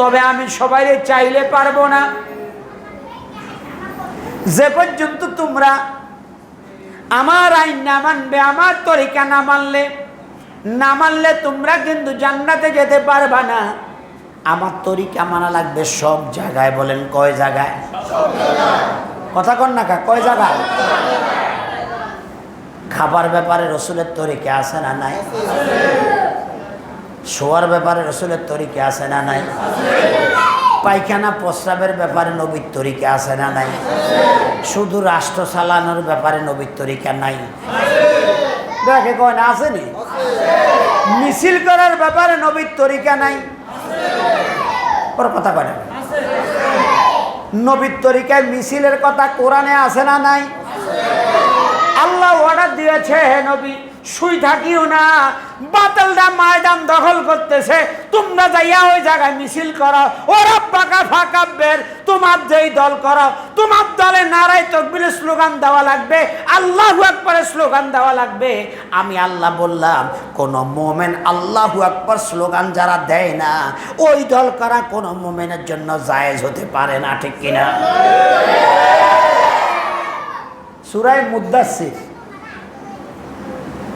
তবে আমি সবাই চাইলে পারব না। যে পর্যন্ত তোমরা আমার আইন না মানবে, আমার তরিকা না মানলে না মানলে তোমরা কিন্তু জান্নাতে যেতে পারবা না। আমার তরিকা মানা লাগবে সব জায়গায়, বলেন কয় জায়গায়? কথা কন না কা, কয় জায়গায়? খাবার ব্যাপারে রসুলের তরিকা আছে না নাই? শোয়ার ব্যাপারে রসুলের তরিকা আছে না নাই? পায়খানা প্রস্রাবের ব্যাপারে নবীর তরিকা আছে না নাই? শুধু রাষ্ট্র চালানোর ব্যাপারে নবীর তরিকা নাই। দেখে কয় না আসেনি মিছিল করার ব্যাপারে নবীর তরিকা নাই। ওর কথা কয় নবীর তরিকায় মিছিলের কথা কোরআনে আছে না নাই? আল্লাহ অর্ডার দিয়েছে, হে নবী। শুই থাকিও না। বাতালটা ময়দান দখল করতেছে। তোমরা যাইয়া ওই জায়গায় মিছিল করো। ওরা পাকা ফাঁকা বের। তোমার যেই দল করো। তোমার দলে নারায় তকবিরের স্লোগান দেওয়া লাগবে। আল্লাহ আকবরের স্লোগান দেওয়া লাগবে। আমি আল্লাহ বললাম, কোন মোমেন আল্লাহু আকবর স্লোগান যারা দেয় না, ওই দল করা কোন মোমেনের জন্য জায়েজ হতে পারে না, ঠিক কিনা? সুরায় মুদাসির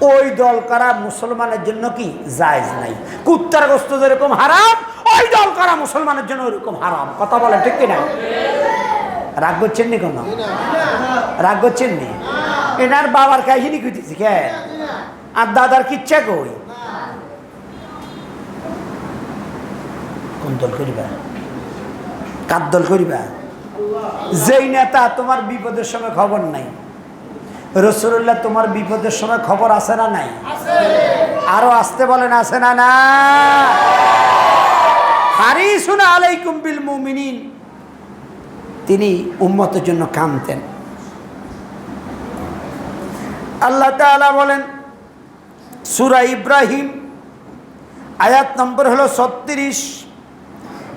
ওই দল করা মুসলমানের জন্য কি? জায়জ নাই। কুত্তার গোস্ত যেরকম হারাম, ওই দল করা মুসলমানের জন্য ওইরকম হারাম। কথা বলে ঠিক কিনা? রাগ করছেন নি কোনো? রাগ করছেন নি? এনার বাবার কাহিনী খুঁজেছি, কে? আর দাদার কিচ্ছা কই? কোন দল করিবা? কার দল করিবা? যেই নেতা তোমার বিপদের সময় খবর নাই। রসুল্লাহ তোমার বিপদের সময় খবর আছে না নাই? আরও আসতে বলেন আছে না না হারিসুন আলাইকুম বিল মুমিনিন। তিনি উম্মতের জন্য কামতেন আল্লাহ তাআলা বলেন সূরা ইব্রাহিম আয়াত নম্বর হলো ছত্রিশ।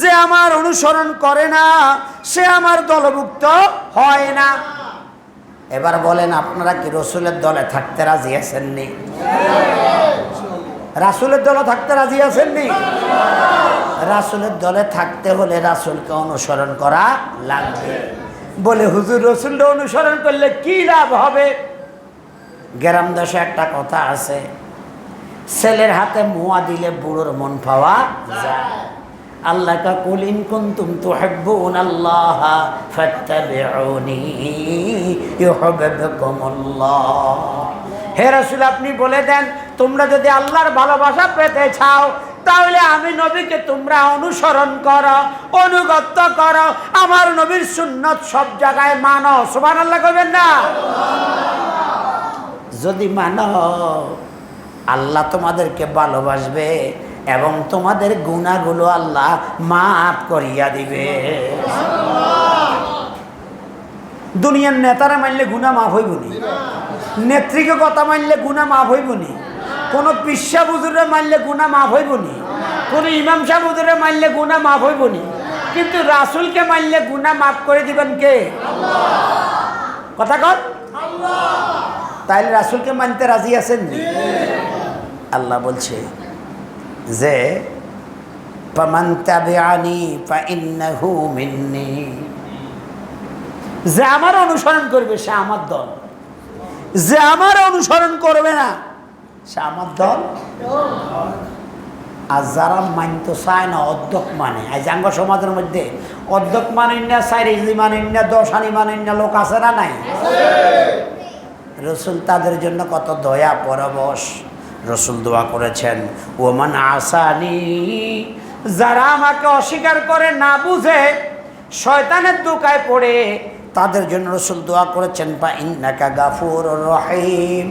যে আমার অনুসরণ করে না, সে আমার দলভুক্ত হয় না। এবার বলেন, আপনারা কি রসুলের দলে থাকতে রাজি আছেননি? রাসুলের দলে থাকতে রাজি আছেননি? রাসুলের দলে থাকতে হলে রাসুলকে অনুসরণ করা লাগবে। বলে, হুজুর রসুলটা অনুসরণ করলে কি লাভ হবে? গ্রাম দেশে একটা কথা আছে, ছেলের হাতে মুয়া দিলে বুড়োর মন পাওয়া যায়। আল্লাহ কা কুল ইন কুনতুম তুহিব্বুন আল্লাহ ফাত্তাবিউনি ইউহিব্বুকুমুল্লাহ। হে রাসূল, আপনি বলে দেন, তোমরা যদি আল্লাহর ভালোবাসা পেতে চাও, তাহলে আমি নবীকে তোমরা অনুসরণ করো অনুগত্য করো। আমার নবীর সুন্নত সব জায়গায় মানো, সুবহানাল্লাহ করবেন না? যদি মানো, আল্লাহ তোমাদেরকে ভালোবাসবে এবং তোমাদের গুণাগুলো আল্লাহ মাফ করিয়া দিবে। দুনিয়ার নেতারা মানলে গুণা মাফ হইবনি নেত্রীকে কথা মানলে গুণা মাফ হইবনি কোন পিসা বুজুরে মানলে গুণা মাফ হইবনি কোন ইমাম সাহ বুজুরে মানলে গুণা মাফ হইবনি কিন্তু রাসুলকে মানলে গুণা মাফ করে দিবেন কে? কথা কর তাইলে রাসুলকে মানতে রাজি আছেন আল্লাহ বলছে যে মিন্নি। যে আমার অনুসরণ করবে সে আমার দল। যে আমার অনুসরণ করবে না সে আমার দল। আর যারা মানতে চায় না অধ্যক মানে। আজ আঙ্গ সমাজের মধ্যে অর্ধক মানেন না সাইরিজি মানেন না দশানি মানেন না লোক আছে না নাই? রসুল তাদের জন্য কত দয়া পরবশ রসুল দোয়া করেছেন, ওমান আসানি, যারা আমাকে অস্বীকার করে না বুঝে, শয়তানের দোকায় পড়ে, তাদের জন্য রসুল দোয়া করেছেন বা ইন্নাকা গাফুর রহিম,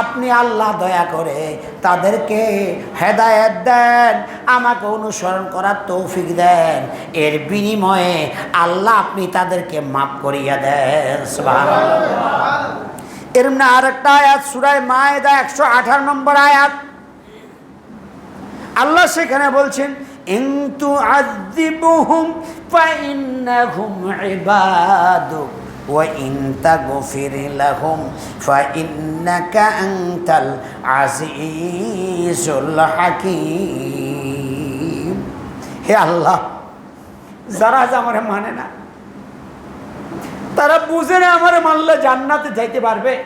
আপনি আল্লাহ দয়া করে তাদেরকে হেদায়েত দেন, আমাকে অনুসরণ করার তৌফিক দেন, এর বিনিময়ে আল্লাহ আপনি তাদেরকে মাফ করিয়া দেন। সুবহানাল্লাহ এরম না আর একটা আয়াত, সুরায় মায়েদা একশো আঠারো নম্বর আয়াত। আল্লাহ সেখানে বলছেন ইন্তু আদিবুহুম হে আল্লাহ, যারা আমার মানে না তারা বুঝে না আমার মানলে জান্নাতে যাইতে পারবে,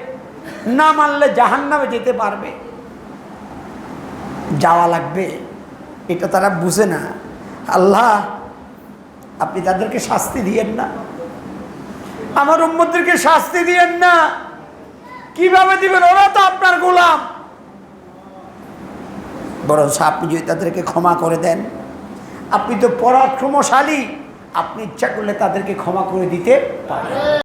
না মানলে জাহান্নামে যেতে পারবে। যাওয়া লাগবে, এটা তারা বুঝে না। আল্লাহ, আপনি তাদেরকে শাস্তি দিয়েন না। আমার উম্মদেরকে শাস্তি দিয়েন না। কীভাবে দিবেন? ওরা তো আপনার গোলাম। বরং আপনি যদি তাদেরকে ক্ষমা করে দেন, আপনি তো পরাক্রমশালী। আপনি ইচ্ছা করলে তাদেরকে ক্ষমা করে দিতে পারেন।